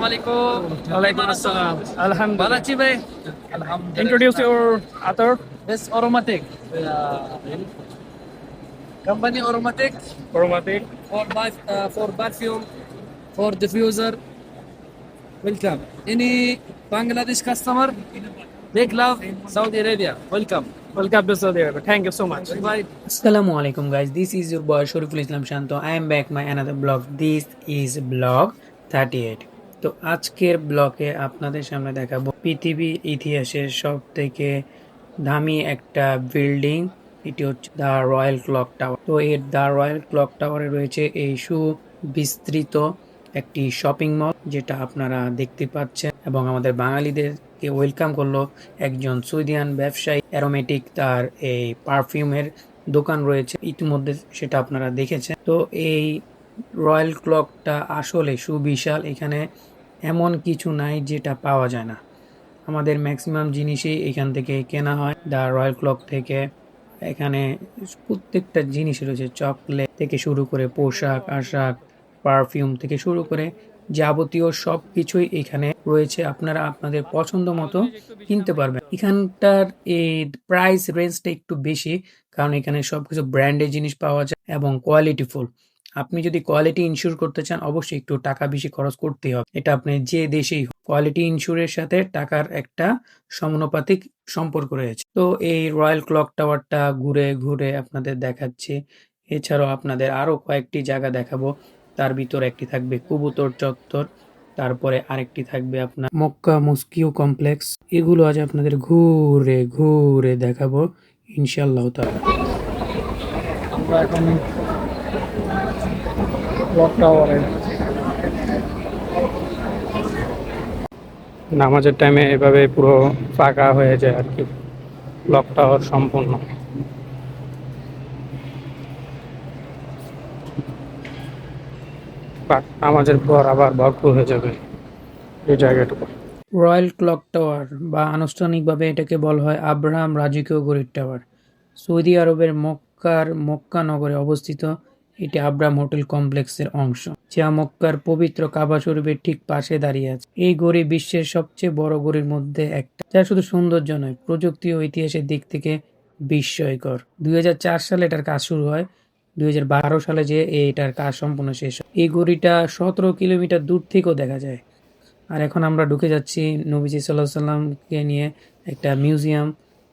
আসসালামু আলাইকুম Walaikum assalam. ভালো Alhamdulillah. আছি ভাই আলহামদুলিল্লাহ Introduce your author. This Oromatic. Company Oromatic Chromatic. for perf- uh, for perfume, for diffuser. Welcome. Any Bangladesh customer? Big love, Saudi Arabia. Welcome. Welcome to Saudi Arabia. Thank you so much. Bye. Assalamu alaikum guys this is your boy Shariful Islam Shanto I am back my another blog this is blog 38 তো আজকের ব্লগে আপনাদের সামনে দেখাবো পৃথিবীর ইতিহাসের সব থেকে দামি একটা বিল্ডিং। এটি হচ্ছে দ্য রয়্যাল ক্লক টাওয়ার। তো এর দ্য রয়্যাল ক্লক টাওয়ারে রয়েছে এই সুবিস্তৃত একটি শপিং মল, যেটা আপনারা দেখতে পাচ্ছেন এবং আমাদের বাঙালিদেরকে ওয়েলকাম করল একজন সুইডিয়ান ব্যবসায়ী, অ্যারোমেটিক তার এই পারফিউমের দোকান রয়েছে। ইতিমধ্যে সেটা আপনারা দেখেছেন। তো এই রয়্যাল ক্লকটা আসলে সুবিশাল। এখানে এমন কিছু নাই যেটা পাওয়া যায় না। আমাদের ম্যাক্সিমাম জিনিসই এখান থেকে কেনা হয়। দ্য রয়্যাল ক্লক থেকে এখানে প্রত্যেকটা জিনিস রয়েছে। চকলেট থেকে শুরু করে পোশাক, আশাক, পারফিউম থেকে শুরু করে যাবতীয় সব কিছুই এখানে রয়েছে। আপনারা আপনাদের পছন্দ মতো কিনতে পারবেন। এখানটার এই প্রাইস রেঞ্জটা একটু বেশি, কারণ এখানে সবকিছু ব্র্যান্ডের জিনিস পাওয়া যায় এবং কোয়ালিটিফুল। আপনি যদি কোয়ালিটি ইনস্যুর করতে চান, অবশ্যই একটু টাকা বেশি খরচ করতেই হবে। এটা আপনি যে দেশেই কোয়ালিটি ইনশিওরের সাথে টাকার একটা সমানুপাতিক সম্পর্ক রয়েছে। তো এই রয়্যাল ক্লক টাওয়ারটা ঘুরে ঘুরে আপনাদের দেখাচ্ছি। এছাড়াও আপনাদের আরও কয়েকটি জায়গা দেখাবো। তার ভিতর একটি থাকবে কবুতর চত্বর, তারপরে আরেকটি থাকবে আপনার মক্কা মস্কিও কমপ্লেক্স এগুলো আজ আপনাদের ঘুরে ঘুরে দেখাবো ইনশাল্লাহ তাআলা। আমরা এখন নামাজের টাইমে এভাবে পুরো ফাঁকা হয়ে যায় আর কি। ক্লক টাওয়ার সম্পূর্ণ। নামাজের পর আবার ভরপুর হয়ে যাবে এই জায়গাটুকু। রয়্যাল ক্লক টাওয়ার বা আনুষ্ঠানিকভাবে এটাকে বলা হয় আব্রাহাম রাজকীয় গরিব টাওয়ার সৌদি আরবের মক্কার মক্কা নগরে অবস্থিত এটি আব্রাম হোটেল কমপ্লেক্সের অংশ, যা মক্কার পবিত্র কাবা শরীফের ঠিক পাশে দাঁড়িয়ে আছে। এই গড়ি বিশ্বের সবচেয়ে বড় গড়ির মধ্যে একটা, যা শুধু সৌন্দর্য নয়, প্রযুক্তি ও ইতিহাসের দিক থেকে বিস্ময়কর। দুই হাজার চার সালে এটার কাজ শুরু হয়, দুই হাজার বারো সালে যে এটার কাজ সম্পূর্ণ শেষ হয়। এই গড়িটা সতেরো কিলোমিটার দূর থেকেও দেখা যায়। আর এখন আমরা ঢুকে যাচ্ছি নবীজি সাল্লাহ সাল্লামকে নিয়ে একটা মিউজিয়াম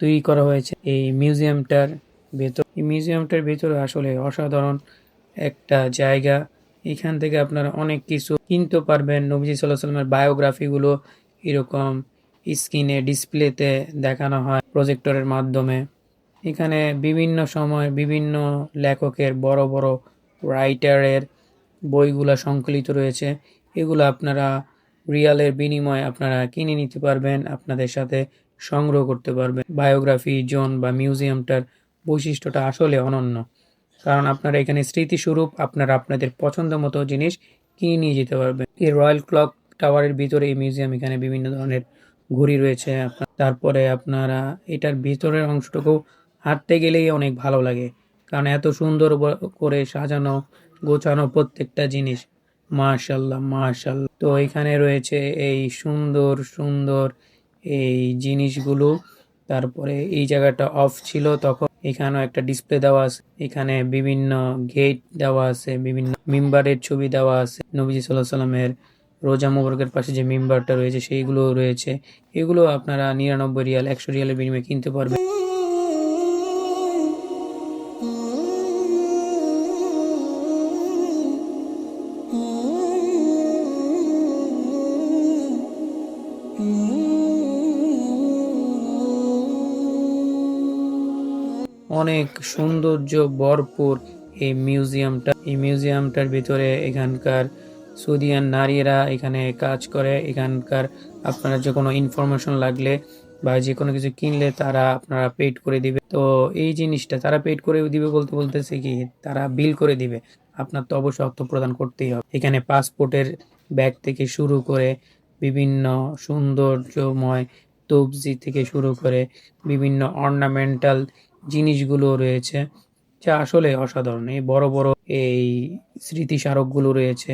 তৈরি করা হয়েছে। এই মিউজিয়ামটার ভেতর, এই মিউজিয়ামটার ভেতরে আসলে অসাধারণ একটা জায়গা। এখান থেকে আপনারা অনেক কিছু কিনতে পারবেন। নবীজি সাল্লামের বায়োগ্রাফিগুলো এরকম স্ক্রিনে, ডিসপ্লেতে দেখানো হয় প্রজেক্টরের মাধ্যমে। এখানে বিভিন্ন সময় বিভিন্ন লেখকের বড় বড় রাইটারের বইগুলা সংকলিত রয়েছে। এগুলো আপনারা রিয়ালের বিনিময়ে আপনারা কিনে নিতে পারবেন, আপনাদের সাথে সংগ্রহ করতে পারবেন। বায়োগ্রাফি, জোন বা মিউজিয়ামটার বৈশিষ্ট্যটা আসলে অনন্য। কারণ আপনারা এখানে স্মৃতিস্বরূপ আপনারা আপনাদের পছন্দ মতো জিনিস কিনে নিয়ে যেতে পারবেন। এই রয়্যাল ক্লক টাওয়ারের ভিতরে এই মিউজিয়াম এখানে বিভিন্ন ধরনের ঘড়ি রয়েছে। তারপরে আপনারা এটার ভিতরের অংশটুকু হাঁটতে গেলেই অনেক ভালো লাগে। কারণ এত সুন্দর করে সাজানো, গোছানো প্রত্যেকটা জিনিস। মাশাল্লাহ মাশাল্লাহ তো এখানে রয়েছে এই সুন্দর সুন্দর এই জিনিসগুলো। তারপরে এই জায়গাটা অফ ছিল তখন এখানেও একটা ডিসপ্লে দেওয়া আছে। এখানে বিভিন্ন গেট দেওয়া আছে, বিভিন্ন মেম্বারের ছবি দেওয়া আছে। নবীজি সাল্লাহ সাল্লামের রোজা মুবরকের পাশে যে মেম্বারটা রয়েছে সেইগুলো রয়েছে। এগুলো আপনারা নিরানব্বই রিয়াল, একশো রিয়ালের বিনিময়ে কিনতে পারবেন। অনেক সৌন্দর্য ভরপুর এই মিউজিয়ামটা। এই মিউজিয়ামটার ভিতরে এখানকার সৌদিয়ান নারীরা এখানে কাজ করে। এখানকার আপনারা যে কোনো ইনফরমেশন লাগলে বা যে কোনো কিছু কিনলে তারা আপনারা পেড করে দিবে। তো এই জিনিসটা তারা পেড করে দিবে বলতে বলতেছে কি, তারা বিল করে দিবে। আপনার তো অবশ্যই অর্থ প্রদান করতেই হবে। এখানে পাসপোর্টের ব্যাগ থেকে শুরু করে বিভিন্ন সৌন্দর্যময় তবজি থেকে শুরু করে বিভিন্ন অর্নামেন্টাল জিনিসগুলো রয়েছে, যা আসলে অসাধারণ। এই বড় বড় এই স্মৃতিস্মারকগুলো রয়েছে।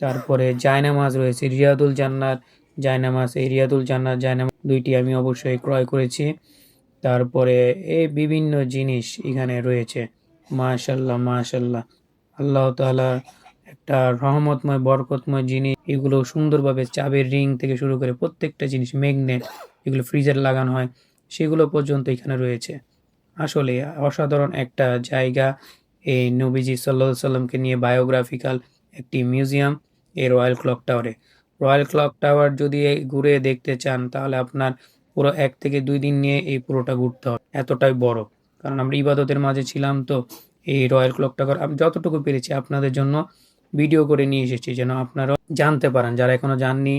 তারপরে জায়নামাজ রয়েছে, রিয়াদুল জান্নার জায়নামাজ, এই রিয়াদুল জান্নার জায়নামাজ দুইটি আমি অবশ্যই ক্রয় করেছি। তারপরে এই বিভিন্ন জিনিস এখানে রয়েছে। মাশাল্লাহ মাশাল্লাহ আল্লাহ তাআলা একটা রহমতময়, বরকতময় জিনিস। এগুলো সুন্দরভাবে চাবের রিং থেকে শুরু করে প্রত্যেকটা জিনিস ম্যাগনেট এগুলো ফ্রিজের লাগানো হয়, সেগুলো পর্যন্ত এখানে রয়েছে। আসলে অসাধারণ একটা জায়গা। এই নবীজি সাল্লাহ সাল্লামকে নিয়ে বায়োগ্রাফিক্যাল একটি মিউজিয়াম এই রয়্যাল ক্লক টাওয়ারে। রয়্যাল ক্লক টাওয়ার যদি ঘুরে দেখতে চান, তাহলে আপনার পুরো এক থেকে দুই দিন নিয়ে এই পুরোটা ঘুরতে হবে। এতটাই বড়। কারণ আমরা ইবাদতের মাঝে ছিলাম তো, এই রয়্যাল ক্লক টাওয়ার আমি যতটুকু পেরেছি আপনাদের জন্য ভিডিও করে নিয়ে এসেছি, যেন আপনারা জানতে পারেন। যারা এখনও যাননি,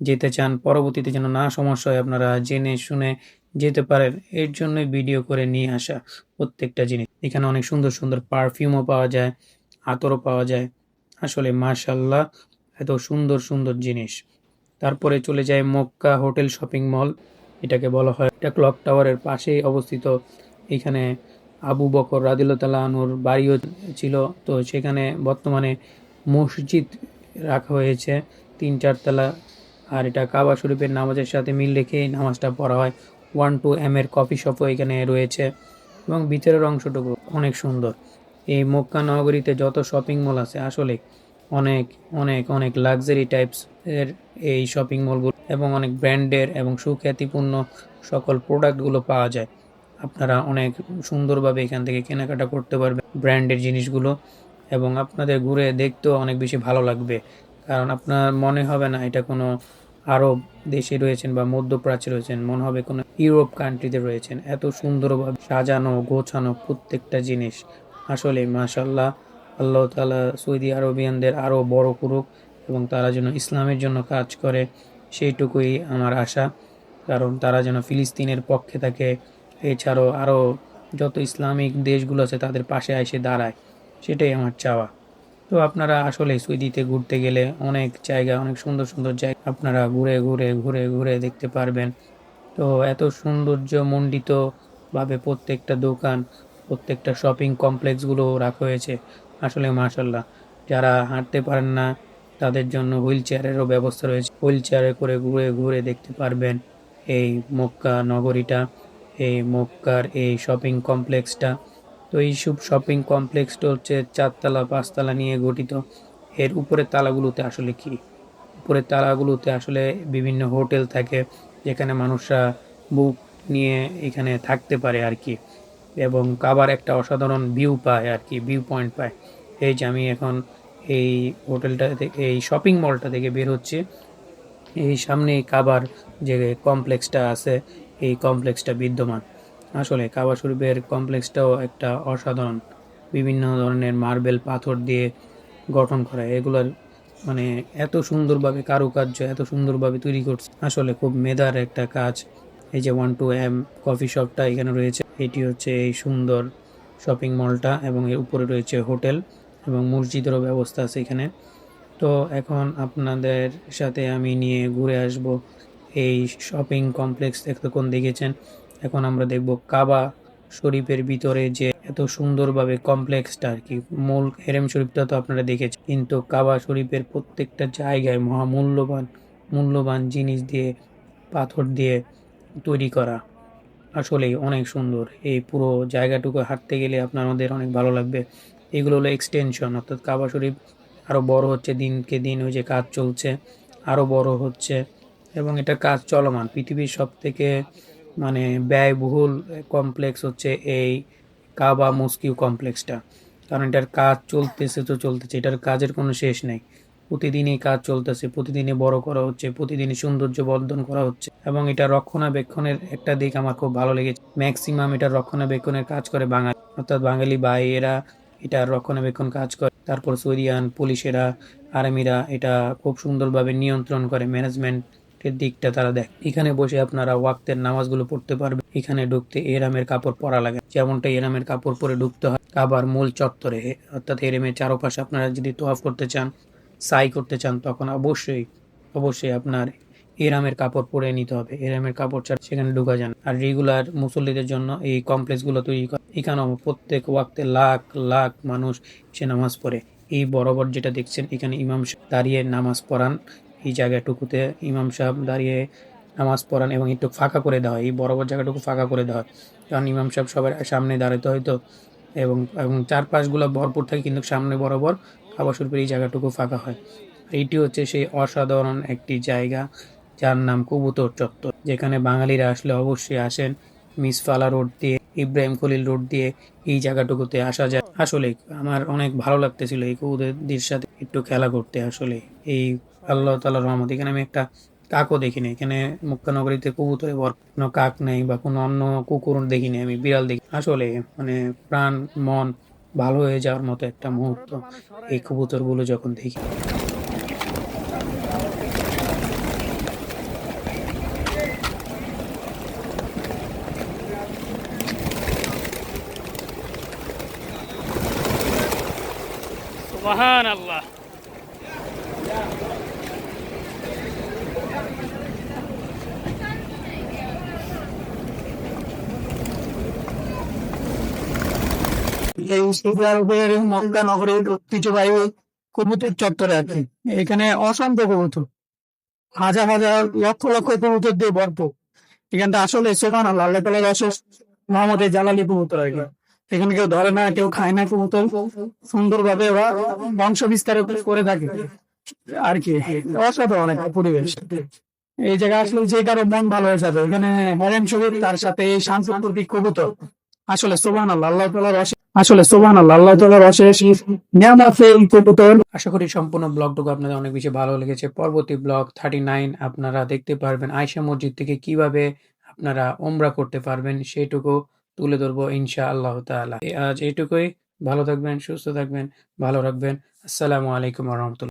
যেতে চান, পরবর্তীতে যেন না সমস্যা হয়, আপনারা জেনে শুনে যেতে পারেন এর জন্যই ভিডিও করে নিয়ে আসা প্রত্যেকটা জিনিস। এখানে অনেক সুন্দর সুন্দর পারফিউমও পাওয়া যায়, আতরও পাওয়া যায়। আসলে মাশাল্লাহ এত সুন্দর সুন্দর জিনিস। তারপরে চলে যায় মক্কা হোটেল শপিং মল, এটাকে বলা হয়। এটা ক্লক টাওয়ারের পাশেই অবস্থিত। এখানে আবু বকর রাদিল্লাহ আনুর বাড়িও ছিল। তো সেখানে বর্তমানে মসজিদ রাখা হয়েছে, তিন চারতলা। আর এটা কাবা শরীফের নামাজের সাথে মিল রেখে নামাজটা পড়া হয়। ওয়ান টু এম এর কফি শপও এখানে রয়েছে এবং ভিতরের অংশটুকু অনেক সুন্দর। এই মক্কা নগরীতে যত শপিং মল আছে, আসলে অনেক অনেক অনেক লাক্সারি টাইপস এর এই শপিং মলগুলো এবং অনেক ব্র্যান্ডের এবং সুখ্যাতিপূর্ণ সকল প্রোডাক্টগুলো পাওয়া যায়। আপনারা অনেক সুন্দরভাবে এখান থেকে কেনাকাটা করতে পারবেন ব্র্যান্ডের জিনিসগুলো এবং আপনাদের ঘুরে দেখতেও অনেক বেশি ভালো লাগবে। কারণ আপনার মনে হবে না, এটা কোনো আরব দেশে রয়েছেন বা মধ্যপ্রাচ্যে রয়েছেন, মনে হবে কোনো ইউরোপ কান্ট্রিতে রয়েছেন। এত সুন্দরভাবে সাজানো, গোছানো প্রত্যেকটা জিনিস। আসলে মাশাল্লাহ আল্লাহ তালা সৌদি আরবিয়ানদের আরও বড় করুক এবং তারা যেন ইসলামের জন্য কাজ করে, সেইটুকুই আমার আশা। কারণ তারা যেন ফিলিস্তিনের পক্ষে থাকে, এছাড়াও আরও যত ইসলামিক দেশগুলো আছে তাদের পাশে এসে দাঁড়ায়, সেটাই আমার চাওয়া। তো আপনারা আসলে সুইদিতে ঘুরতে গেলে অনেক জায়গা, অনেক সুন্দর সুন্দর জায়গা আপনারা ঘুরে ঘুরে ঘুরে ঘুরে দেখতে পারবেন। তো এত সৌন্দর্যমণ্ডিতভাবে প্রত্যেকটা দোকান, প্রত্যেকটা শপিং কমপ্লেক্সগুলো রাখা হয়েছে। আসলে মাশাল্লাহ যারা হাঁটতে পারেন না, তাদের জন্য হুইল চেয়ারেরও ব্যবস্থা রয়েছে। হুইল চেয়ারে করে ঘুরে ঘুরে দেখতে পারবেন এই মক্কা নগরীটা, এই মক্কার এই শপিং কমপ্লেক্সটা। তো সব শপিং কমপ্লেক্সটা হচ্ছে চারতলা, পাঁচতলা নিয়ে গঠিত। এর উপরের তালাগুলোতে আসলে কি? উপরের তালাগুলোতে আসলে বিভিন্ন হোটেল থাকে, যেখানে মানুষরা বুক নিয়ে এখানে থাকতে পারে আর কি। এবং কাবার একটা অসাধারণ ভিউ পায় আর কি ভিউ পয়েন্ট পায়। এই যে আমি এখন এই হোটেলটা থেকে, এই শপিং মলটা থেকে বের হচ্ছে। এই সামনে কাবার যে কমপ্লেক্সটা আছে, এই কমপ্লেক্সটা বিদ্যমান। আসলে কাবা শরীফের কমপ্লেক্সটাও একটা অসাধারণ। বিভিন্ন ধরনের মার্বেল পাথর দিয়ে গঠন করা। এগুলোর মানে এত সুন্দরভাবে কারুকার্য, এত সুন্দরভাবে তৈরি করছে। আসলে খুব মেধার একটা কাজ। এই যে ওয়ান টু এম কফি শপটা এখানে রয়েছে। এটি হচ্ছে এই সুন্দর শপিং মলটা এবং এর উপরে রয়েছে হোটেল এবং মসজিদেরও ব্যবস্থা আছে এখানে। তো এখন আপনাদের সাথে আমি নিয়ে ঘুরে আসব। এই শপিং কমপ্লেক্স এতক্ষণ দেখেছেন? এখন আমরা দেখব কাবা শরীফের ভিতরে যে এত সুন্দরভাবে কমপ্লেক্সটা আর কি। মূল হেরেম শরীফটা তো আপনারা দেখেছেন। কিন্তু কাবা শরীফের প্রত্যেকটা জায়গায় মহামূল্যবান, মূল্যবান জিনিস দিয়ে, পাথর দিয়ে তৈরি করা আসলেই অনেক সুন্দর। এই পুরো জায়গাটুকু হাঁটতে গেলে আপনার আমাদের অনেক ভালো লাগবে। এগুলো হলো এক্সটেনশন অর্থাৎ কাবা শরীফ আরও বড় হচ্ছে, দিনকে দিন ওই যে কাজ চলছে আরও বড় হচ্ছে এবং এটা কাজ চলমান। পৃথিবীর সব থেকে মানে ব্যয়বহুল কমপ্লেক্স হচ্ছে এই কাবা মস্কিউ কমপ্লেক্সটা কারণ এটার কাজ চলতেছে তো চলতেছে, এটার কাজের কোনো শেষ নেই। প্রতিদিনই কাজ চলতেছে, প্রতিদিনই বড় করা হচ্ছে, প্রতিদিনই সৌন্দর্য বর্ধন করা হচ্ছে এবং এটা রক্ষণাবেক্ষণের একটা দিক আমার খুব ভালো লেগেছে। ম্যাক্সিমাম এটা রক্ষণাবেক্ষণের কাজ করে বাঙালি, অর্থাৎ বাঙালি ভাই এরা এটা রক্ষণাবেক্ষণ কাজ করে। তারপর সৌদিয়ান পুলিশেরা, আর্মিরা এটা খুব সুন্দরভাবে নিয়ন্ত্রণ করে ম্যানেজমেন্টের দিকটা তারা দেখ। এখানে বসে আপনারা ওয়াক্তের নামাজগুলো পড়তে পারবে এখানে ঢুকতে এরামের কাপড় পরা লাগে। যেমনটা এরামের কাপড় পরে ঢুকতে হয়। কাবার মূল চত্বরে, অর্থাৎ এরেমের চারপাশে আপনারা যদি তোয়াফ করতে চান, সাই করতে চান, তখন অবশ্যই অবশ্যই আপনার এরামের কাপড় পরে নিতে হবে। এরামের কাপড় ছাড়া সেখানে ঢুকা যান আর রেগুলার মুসল্লিদের জন্য এই কমপ্লেক্সগুলো তৈরি করে। এখানেও প্রত্যেক ওয়াক্তে লাখ লাখ মানুষ সে নামাজ পড়ে। এই বরাবর যেটা দেখছেন, এখানে ইমাম দাঁড়িয়ে নামাজ পড়ান। এই জায়গাটুকুতে ইমাম সাহেব দাঁড়িয়ে নামাজ পড়ান এবং একটু ফাঁকা করে দেওয়া হয় এই বরাবর জায়গাটুকু ফাঁকা করে দেওয়া। হয় কারণ ইমাম সাহেব সবার সামনে দাঁড়াতে হয়তো এবং এবং চারপাশগুলো ভরপুর থাকে কিন্তু সামনে বরাবর খাবার শরীফের এই জায়গাটুকু ফাঁকা হয়। এইটি হচ্ছে সেই অসাধারণ একটি জায়গা যার নাম কবুতর চত্বর। যেখানে বাঙালিরা আসলে অবশ্যই আসেন মিসফালা রোড দিয়ে। ইব্রাহিম খলিল রোড দিয়ে এই জায়গাটুকুতে আসা যায়। আসলে আমার অনেক ভালো লাগতেছিল এই কবুতরদের সাথে একটু খেলা করতে আসলে। এই আল্লাহ তালার রহমত। এখানে আমি একটা কাকও দেখিনি। এখানে মুক্তানগরীতে কবুতরে বর কোনো কাক নেই বা কোনো অন্য কুকুর দেখিনি আমি, বিড়াল দেখি আসলে মানে প্রাণ, মন ভালো হয়ে যাওয়ার মতো একটা মুহূর্ত এই কবুতরগুলো যখন দেখি। সুবাহান আল্লাহ এই সৌদি নগরের ঐতিহ্যবাহী কবুতর চত্বরে কি এখানে অসংখ্য কবুতর, হাজার হাজার লক্ষ লক্ষ কবুতর দিয়ে ভরপুর। এখানটা আসলে সেখান আল্লাহ তালা অশেষ মোহাম্মদের জালালি কবুতর কি এখানে কেউ ধরে না, কেউ খায় না কবুতর। সুন্দরভাবে ওরা বংশ বিস্তার করে থাকে। আর কি, অসাধারণ একটা পরিবেশ। এই জায়গা আসলে যে কারও মন ভালো হয়ে যাবে। এখানে হরেন শরীর তার সাথে শান্ত প্রতীক কবুতর। আসলে সোবান আল্লাহ আল্লাহ আসলে সোবান আল্লাহ আল্লাহ তালার কবুতর। আশা করি সম্পূর্ণ ব্লগটুকু আপনাদের অনেক বেশি ভালো লেগেছে। পরবর্তী ব্লগ থার্টি নাইন আপনারা দেখতে পারবেন। আয়সা মসজিদ থেকে কীভাবে আপনারা ওমরা করতে পারবেন সেটুকু তুলে ধরবো ইনশা আল্লাহ তালা আজ এইটুকুই ভালো থাকবেন, সুস্থ থাকবেন, ভালো রাখবেন। আসসালামু আলাইকুম রহমতুল্লাহ।